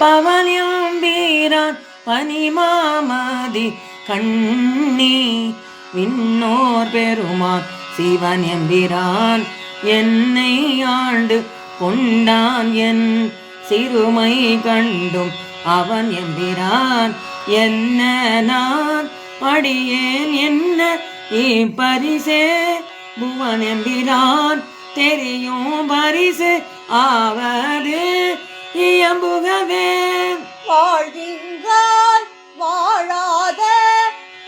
பவனியம்பீரான் பனிமாமதி கண்ணி விண்ணோர் பெருமான் சிவன் எம்பிரான் என்னை ஆண்டு கொண்டான் என் சிறுமை கண்டும் அவன் எம்பிரான். என்ன நான் அடியேன் என்ன பரிசே? புவன் எம்பிரான் தெரியும் பரிசு ஆவது. இயம்புகவே. வாழ்கின்றாய் வாழாத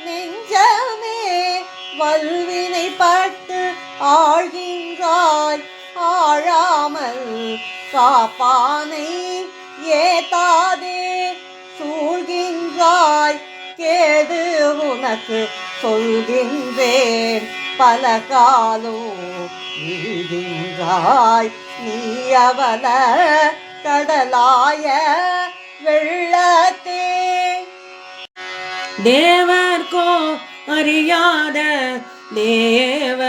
நெஞ்சமே வல்வினை பட்டு ஆழ்கின்றாய். ஆழாமல் காப்பானை ஏத்தாதே சூழ்கின்றாய். கேடு உனக்கு சொல்கின்றேன் பல காலோ வீழ்கின்றாய் நீ அவல கடலாய வெள்ளத்தே. தேவர்கோ அறியாத தேவ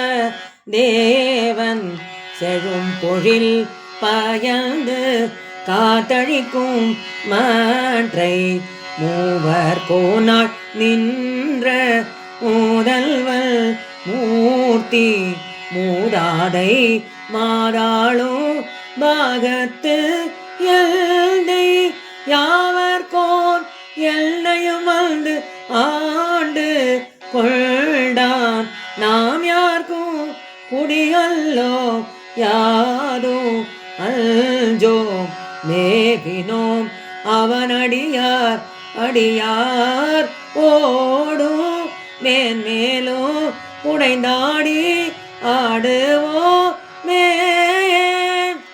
தேவன் செழும் பொழில் பயந்து காத்தழிக்கும் மாற்றை மூவர் போனாள் நின்ற மூதல்வல் மூர்த்தி மூதாதை மாதாளோ பாகத்து எல்லை யாவர்கோன் எல்லையும் வந்து ஆண்டு கொண்டான் நாம் யாருக்கும் குடியல்லோ யாதோ அல்ஜோ மேபினோம் அவனடியார் அடியார் ஓடும். மேன்மேலோ உடைந்தாடி ஆடுவோ மே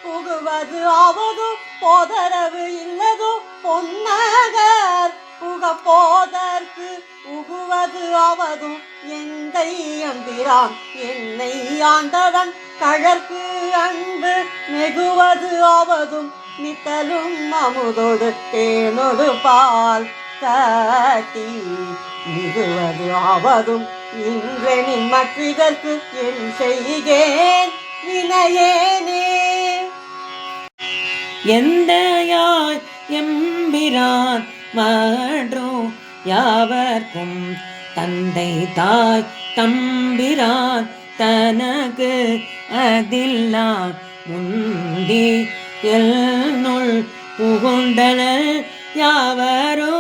புகுவது அவது போதரவு இல்லதோ பொன்னகர். புக போதற்கு உகுவது அவதும் எந்தை அம்பிரான். என்னை ஆண்டவன் கழற்கு அன்பு நெகுவது அவதும் நித்தலும் அமுதோடு தேனொடு பால் கட்டி மிகுவது ஆவதும் இன்றெனின் மற்றிதற்கு என் செய்கேன் வினையேனே. எந்தையாய் எம்பிரான் மற்றும் யாவர்க்கும் தந்தை தாய் தம்பிரான் தனக்கு அதில்லான் முந்தி எல்நுள் புகுந்தனல் யாவரோ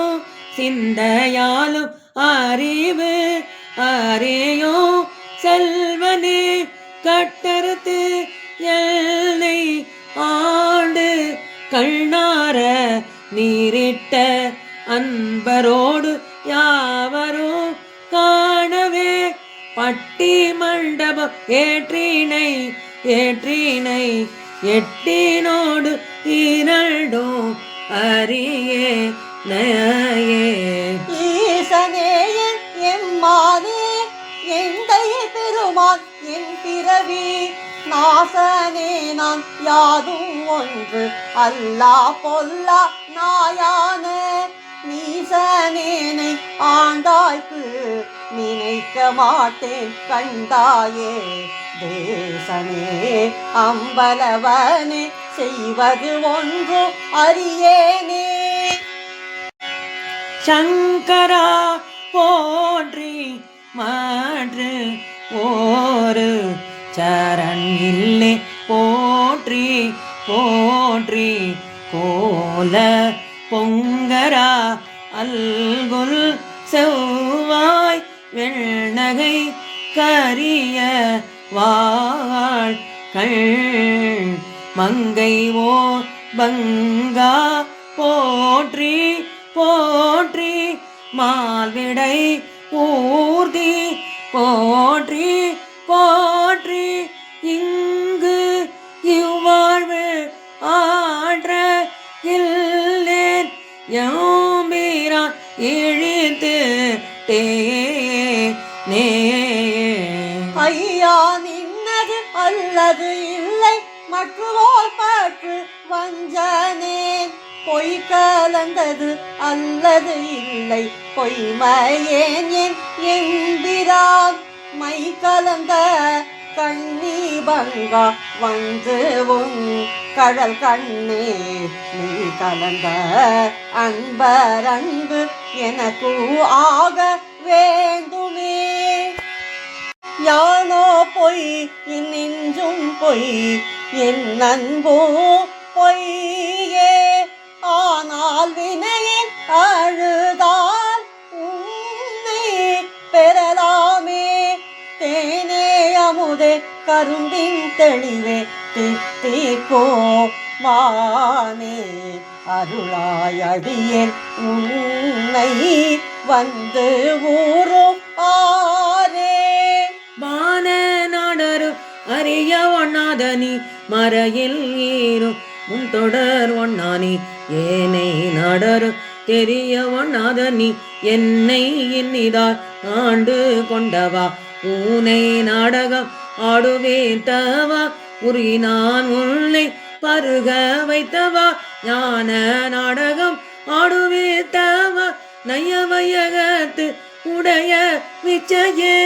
சிந்தையாலும் அறிவு அறியோ செல்வனே கட்டறுத்து எல்லை ஆ கண்ணார நீரிட்ட அன்பரோடு யாவரோ காணவே. பட்டி மண்டபம் ஏற்றினை ஏற்றினை எட்டினோடு இரண்டும் அரியே நயே. ஈசனே என் எம்மானே எந்தை பெருமான் என் பிறவி. நாசனே நான் யாதும் ஒன்று அல்லா பொல்லா நாயான நீசனேனை ஆண்டாய்க்கு நினைக்க மாட்டேன் கண்டாயே. தேசனே அம்பலவனே செய்வது ஒன்று அறியேனே. சங்கரா போன்றி மாற்று ஒரு சரண் இல்லை. போற்றி கோல பொங்கரா அல்குல் செவ்வாய் வெண்ணகை கரிய வாழ் கள் மங்கை ஓ பங்கா போற்றி போற்றி மால்விடை ஊர்தி போற்றி போற்றி இங்கு இவ்வாழ்வு ஆற்ற இல்லேன் யோம்பிரான் இழித்து டே நே ஐயா நின்னது அல்லது இல்லை மற்றோர் பற்று வஞ்சனேன். பொய் கலந்தது அல்லது இல்லை பொய்மையேன் என் எம்பிரான் மை கலந்த கண்ணி பங்கா வந்து உன் கடல் கண்ணே நீ கலந்த அன்பர் எனக்கு ஆக வேண்டுமே. யானோ பொய் நெஞ்சும் பொய் என் நண்போ பொய்யே. ஆனால் வினையே தேனே அமுதே கரும்பின் தெளிவே தித்திப்போ மானே அருளாய் உன்னை வந்து ஊரோ ஆரே வான நாடரு அறிய ஒண்ணாதனி மறையில் ஏறும். உன் தொடர் ஒண்ணானி ஏனை நாடரும் தெரிய ஒண்ணாதனி என்னை இன்னிதார் ஆண்டு கொண்டவா. பூனை நாடகம் ஆடுவேட்டவா உரி நான் உன்னை பருக வைத்தவா. ஞான நாடகம் ஆடுவேட்டவா நயவையகத்து உடைய விச்சையே